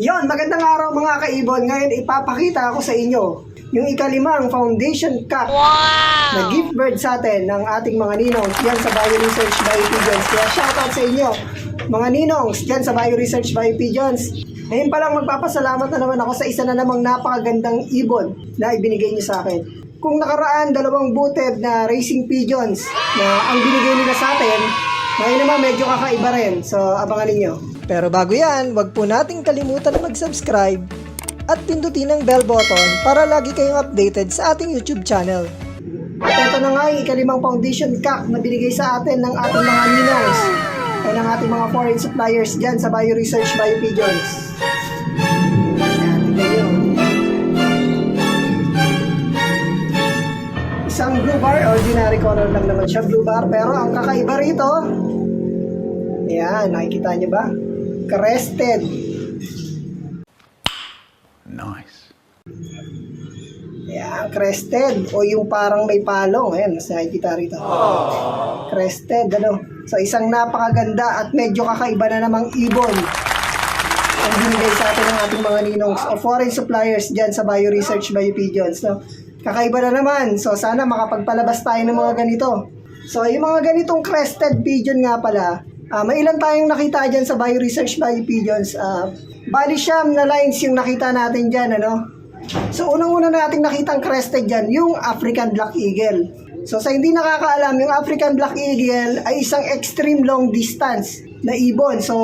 Yon, magandang araw mga kaibon. Ngayon ipapakita ko sa inyo yung ikalimang foundation cup na gift bird sa atin ng ating mga ninongs dyan sa Bio Research Bio Pigeons. Kaya shoutout sa inyo, mga ninongs dyan sa Bio Research Bio Pigeons. Ngayon pa lang magpapasalamat na naman ako sa isa na namang napakagandang ibon na ibinigay niyo sa akin. Kung nakaraan, dalawang booted na racing pigeons na ang binigay nila sa atin, ngayon naman medyo kakaiba rin. So, abangan ninyo. Pero bago yan, wag po nating kalimutan mag-subscribe at pindutin ang bell button para lagi kayong updated sa ating YouTube channel. At ito na nga ikalimang foundation cup na binigay sa atin ng ating mga ninongs o ng ating mga foreign suppliers dyan sa Bio Research Bio Pigeons. Isang blue bar, ordinary color lang naman siya, blue bar. Pero ang kakaiba rito, ayan, nakikita nyo ba? Crested. Nice. Ayan, crested. O yung parang may palong. Ayan, mas nakikita rito. Crested, ano. So, isang napakaganda at medyo kakaiba na namang ibon ang binigay sa atin ng ating mga ninongs o foreign suppliers dyan sa Bio Research Bio Pigeons. No? Kakaiba na naman. So, sana makapagpalabas tayo ng mga ganito. So, yung mga ganitong crested pigeon nga pala, ah, may ilan tayong nakita dyan sa Bio Research Bio Pigeons. Uh, bali siyam na lines yung nakita natin dyan, ano? So, unang-una nating nakitang crested dyan, yung African Black Eagle. So, sa hindi nakakaalam, yung African Black Eagle ay isang extreme long distance na ibon. So,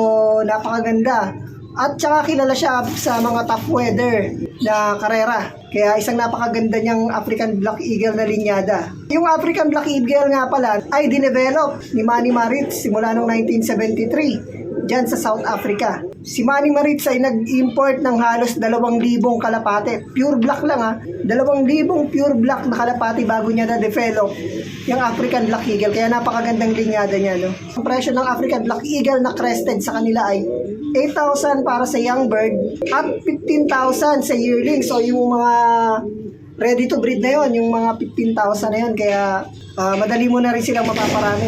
napakaganda. At saka kilala siya sa mga tough weather na karera. Kaya isang napakaganda niyang African Black Eagle na linyada. Yung African Black Eagle nga pala ay dinevelop ni Manny Maritz simula noong 1973 dyan sa South Africa. Si Manny Maritz ay nag-import ng halos 2,000 kalapate. Pure black lang ha. 2,000 pure black na kalapate bago niya na-develop yung African Black Eagle. Kaya napakagandang linyada niya. No? Ang presyo ng African Black Eagle na crested sa kanila ay 8,000 para sa young bird at 15,000 sa yearling. So yung mga ready to breed na yon, yung mga 15,000 na yon. Kaya ah, madali mo na rin silang mapaparami.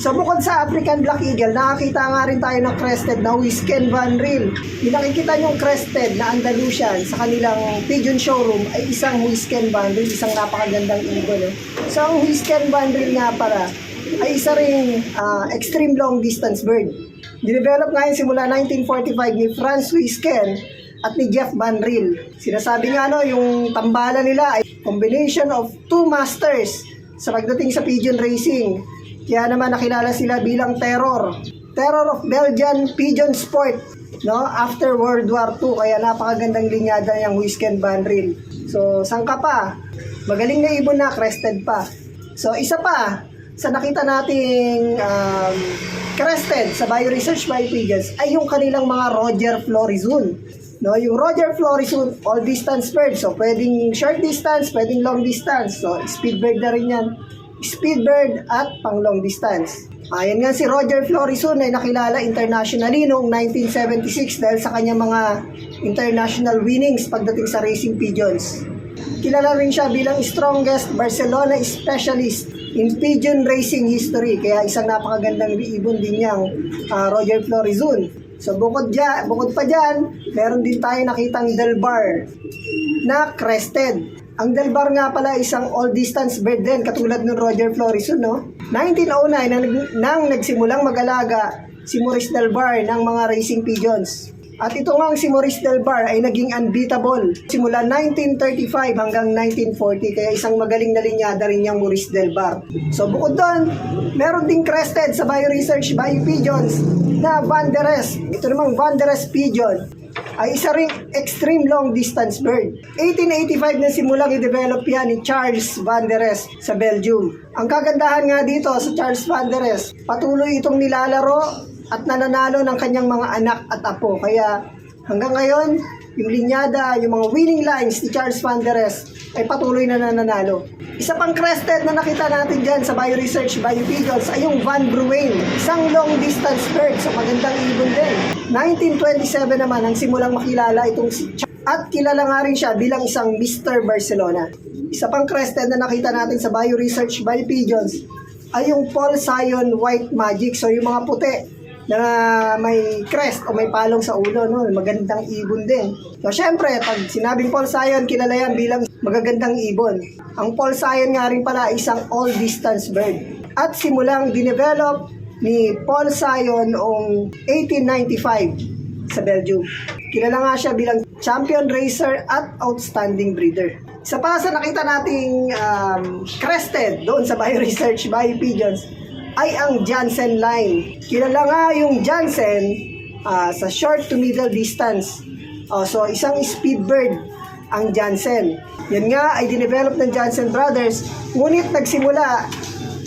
So bukod sa African Black Eagle, nakakita nga rin tayo ng crested na Whisken Van Ril. Yung nakikita yung crested na Andalusian sa kanilang pigeon showroom ay isang Whisken Van Ril, isang napakagandang ibon. Eh. So ang Whisken Van Ril nga para ay isa ring ah, extreme long distance bird. Dinevelop nga yun simula 1945 ni Franz Whisken at ni Jeff Van Ril. Sinasabi nga no, yung tambalan nila ay combination of two masters sa pagdating sa pigeon racing. Kaya naman nakilala sila bilang Terror. Terror of Belgian Pigeon Sport no after World War II kaya napakagandang linyada yung Whisken Van Ril. So sangka pa magaling na ibon na crested pa. So isa pa sa nakita nating um, crested sa Bio Research Bio Pigeons ay yung kanilang mga Roger Florizun. No, yung Roger Florizun, all distance bird. So, pwedeng short distance, pwedeng long distance. So, speed bird na rin yan. Speed bird at pang long distance. Ayan nga si Roger Florizun ay nakilala internationally noong 1976 dahil sa kanyang mga international winnings pagdating sa racing pigeons. Kilala rin siya bilang strongest Barcelona specialist in pigeon racing history. Kaya isang napakagandang ibon din niyang ah, Roger Florizun. So bukod, dyan, bukod pa dyan, meron din tayo nakitang Delbar na crested. Ang Delbar nga pala isang all-distance bird din, katulad ng Roger Florizun, no? 1909, nang, nagsimulang mag-alaga si Maurice Delbar ng mga racing pigeons. At ito nga si Maurice Delbar ay naging unbeatable simula 1935 hanggang 1940 kaya isang magaling na linyada rin niyang Maurice Delbar. So bukod doon, meron ding crested sa Bio Research Bio Pigeons na Van der Est. Ito namang Van der Est Pigeon ay isa ring extreme long distance bird. 1885 na simulang i-develop yan ni Charles Van der Est sa Belgium. Ang kagandahan nga dito sa Charles Van der Est, patuloy itong nilalaro at nananalo ng kanyang mga anak at apo. Kaya hanggang ngayon, yung linyada, yung mga winning lines ni Charles Van der Est ay patuloy na nananalo. Isa pang crested na nakita natin dyan sa Bio Research Bio Pigeons ay yung Van Bruyn, isang long distance bird sa magandang ibon din. 1927 naman ang simulang makilala itong si Ch- at kilala nga rin siya bilang isang Mr. Barcelona. Isa pang crested na nakita natin sa Bio Research Bio Pigeons ay yung Paul Sion White Magic. So yung mga puti na may crest o may palong sa ulo, no? Magandang ibon din. So, syempre, pag sinabing Paul Sion, kilala yan bilang magagandang ibon. Ang Paul Sion nga rin pala isang all-distance bird. At simulang dinevelop ni Paul Sion noong 1895 sa Belgium. Kilala nga siya bilang champion racer at outstanding breeder. Isa pa sa nakita nating um, crested doon sa Bioresearch Bio Pigeons ay ang Janssen line. Kilala nga yung Janssen ah, sa short to middle distance. Oh, so isang speed bird ang Janssen. Yan nga ay dinevelop ng Janssen Brothers, ngunit nagsimula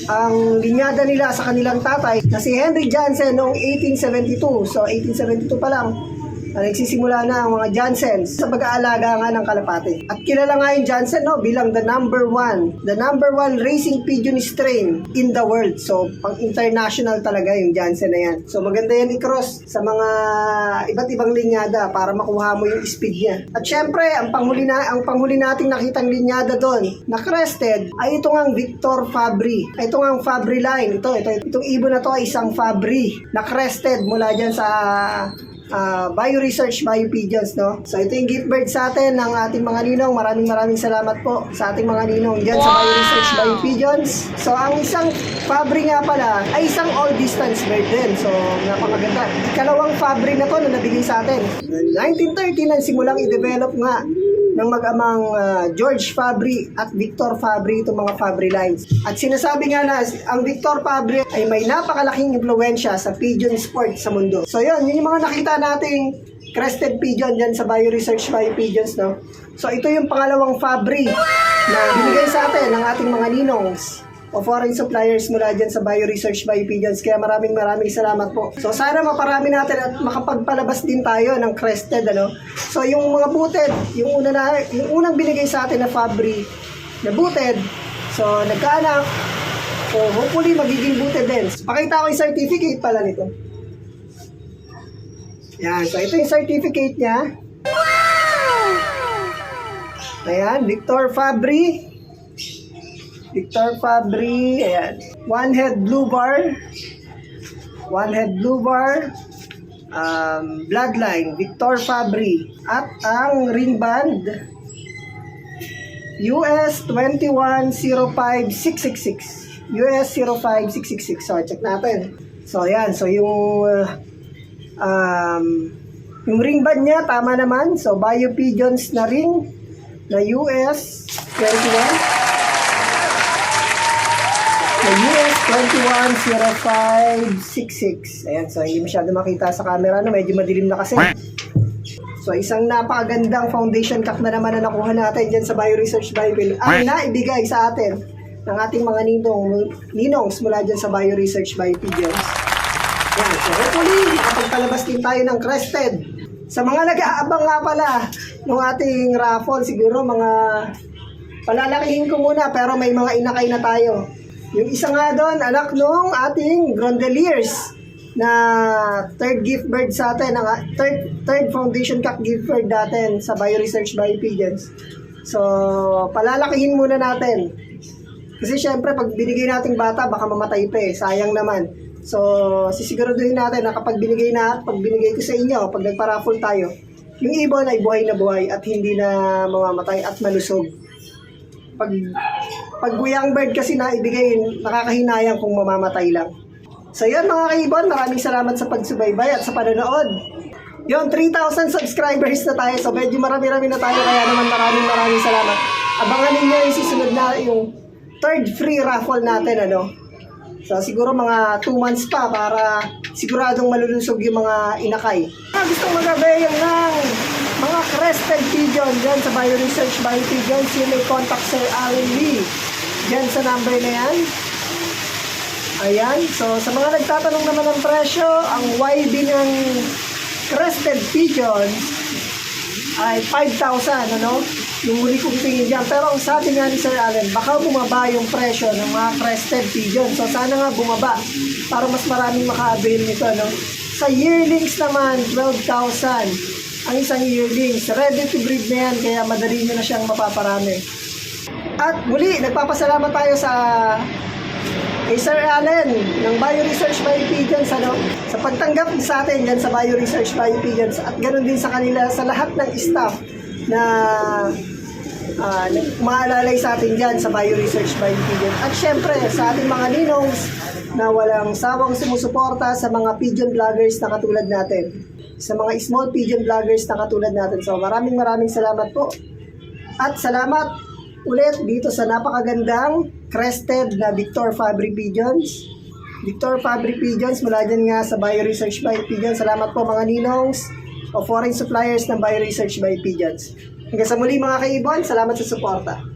ang linyada nila sa kanilang tatay na si Henry Janssen noong 1872. So 1872 pa lang, na nagsisimula na ang mga Janssens sa pag-aalaga nga ng kalapate. At kilala nga yung Janssen no, bilang the number one, the number one racing pigeon strain in the world. So, pang international talaga yung Janssen na yan. So, maganda yan i-cross sa mga iba't ibang linyada para makuha mo yung speed niya. At syempre, ang panghuli, na, ang panghuli nating nakitang linyada doon na crested ay ito nga ang Victor Fabry. Ito nga ang Fabry line. Ito, ito, itong ibon na to ay isang Fabry na crested mula dyan sa uh, Bio Research Bio Pigeons, no? So, ito yung gift bird sa atin ng ating mga ninong. Maraming maraming salamat po sa ating mga ninong dyan sa Bio Research Bio Pigeons. So, ang isang Fabry nga pala ay isang all-distance bird din. So, napakaganda. Ikalawang Fabry na to na nabigay sa atin. 1930 nang simulang i-develop nga ng mag-amang ah, George Fabry at Victor Fabry itong mga Fabry lines. At sinasabi nga na ang Victor Fabry ay may napakalaking impluensya sa pigeon sport sa mundo. So yun, yun yung mga nakita nating crested pigeon dyan sa Bio Research Bio Pigeons, no? So ito yung pangalawang Fabry na binigay sa atin ng ating mga ninongs o foreign suppliers mula dyan sa Bio Research Bio Pigeons. Kaya maraming maraming salamat po. So sana maparami natin at makapagpalabas din tayo ng crested ano. So yung mga booted, yung una na yung unang binigay sa atin na Fabry na booted. So nagkaanak. So hopefully magiging booted din. So, pakita ko yung certificate pala nito. Yan, so ito yung certificate niya. Ayan, Victor Fabry. Victor Fabry, ayan. One head blue bar. One head blue bar. Um, bloodline, Victor Fabry. At ang ring band, US 2105666. US 05666. So, check natin. So, ayan. So, yung uh, um, yung ring band niya, tama naman. So, Bio Pigeons na ring na US 21 na US 210566. Ayan, so hindi masyado makita sa camera no, medyo madilim na kasi. So isang napakagandang foundation cup na naman na nakuha natin dyan sa Bio Research Bible ang naibigay sa atin ng ating mga ninong, ninongs mula dyan sa Bio Research Bio Pigeons. Yan, so hopefully, makapagpalabas din tayo ng crested. Sa mga nag-aabang nga pala ng ating raffle, siguro mga palalakihin ko muna pero may mga inakay na tayo. Yung isa nga doon, anak nung ating Grondeliers na third gift bird sa atin, ang third, third foundation cup gift bird natin sa Bio Research Bio Pigeons. So, palalakihin muna natin. Kasi syempre, pag binigay nating bata, baka mamatay pa eh. Sayang naman. So, sisiguraduhin natin na kapag binigay na, pag binigay ko sa inyo, pag nagpa-raffle tayo, yung ibon ay buhay na buhay at hindi na mamamatay at malusog. Pag, pag buyang bird kasi na ibigay, nakakahinayang kung mamamatay lang. So yun mga kaibon, maraming salamat sa pagsubaybay at sa panonood. Yun, 3,000 subscribers na tayo. So medyo marami-rami na tayo, kaya naman maraming maraming salamat. Abangan ninyo yung susunod na yung third free raffle natin, ano. So siguro mga 2 months pa para siguradong malulusog yung mga inakay. Ah, gustong mag-avail ng mga crested pigeon dyan sa Bio Research Bio Pigeons, you may contact Sir Allen Lee. Dyan sa number na yan. Ayan, so sa mga nagtatanong naman ng presyo, ang YB ng crested pigeon ay 5,000, ano? Yung huli kong tingin dyan. Pero ang sabi nga ni Sir Allen, baka bumaba yung presyo ng mga crested pigeon. So sana nga bumaba para mas maraming maka-avail nito, no? Sa yearlings naman, 12,000 ang isang yearlings. Ready to breed na yan, kaya madali nyo na siyang mapaparami. At muli, nagpapasalamat tayo sa kay Sir Allen ng Bioresearch by Pigeons ano, sa pagtanggap sa atin dyan sa Bioresearch by Pigeons at ganoon din sa kanila sa lahat ng staff na uh, umaalalay sa atin dyan sa Bioresearch by Pigeons. At syempre sa ating mga ninongs na walang sawang sumusuporta sa mga pigeon vloggers na katulad natin. Sa mga small pigeon vloggers na katulad natin. So maraming maraming salamat po. At salamat ulit dito sa napakagandang crested na Victor Fabry Pigeons. Victor Fabry Pigeons mula dyan nga sa Bioresearch by Pigeons. Salamat po mga ninongs o foreign suppliers ng Bioresearch by Pigeons. Hanggang sa muli mga kaibon, salamat sa suporta.